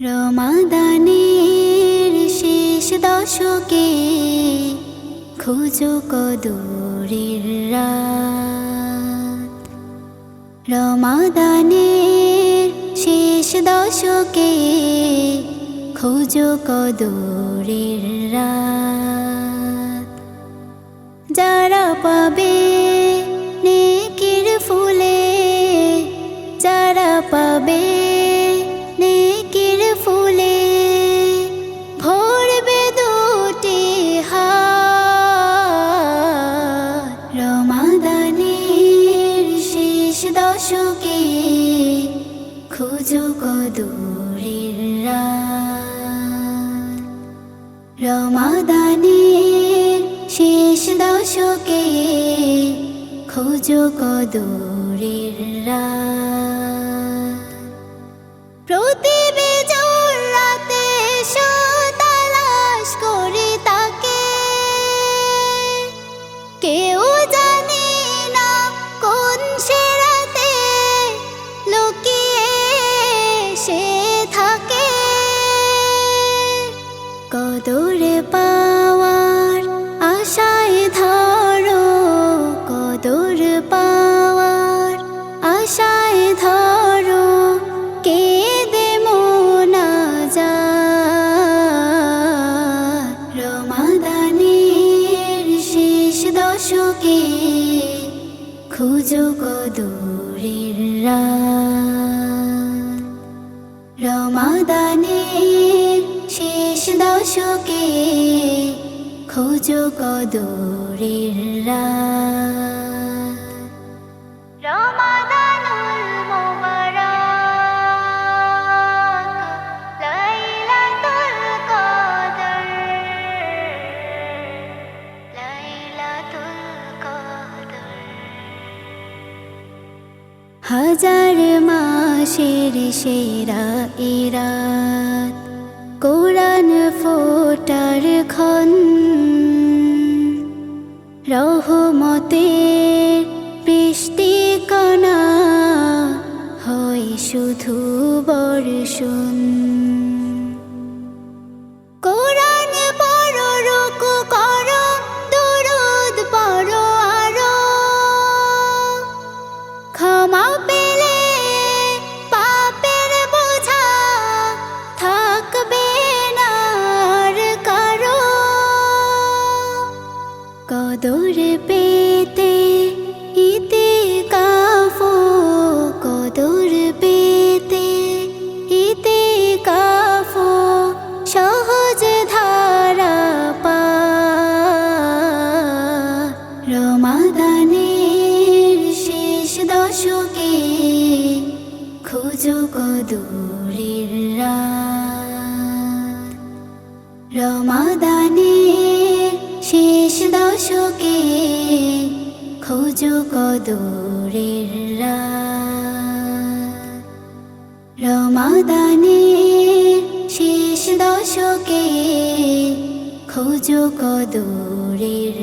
রমাদানের শেষ দশকে খুঁজো কদূরের রাত। রমাদানের শেষ দশকে খুঁজো কদূরের রাত। যারা পাবে নেকির ফুলে, যারা পাবে কদূরের রাত। রমাদানের শেষ দশকে খোঁজো কদূরের রাত। প্রতি খুঁজো কদূরের রাত। রমাদানের শেষ দশকে খোঁজো কদূরের রাত। হাজার মাসের সেরা ইরাত কোরআন ফোটার খন রহমতের বৃষ্টি কণা হয় শুধু বর্ষণ। কদর পেতে, ইতে কাফো কদর পেতে, ইতে কাফো সহজ ধারা পা। রমাদানের শেষ দশকে খুঁজো কদূরের রাত। রমাদানের দশকে খোঁজো কদূরের রমাদানে শেষ দশকে খোঁজো কদূরের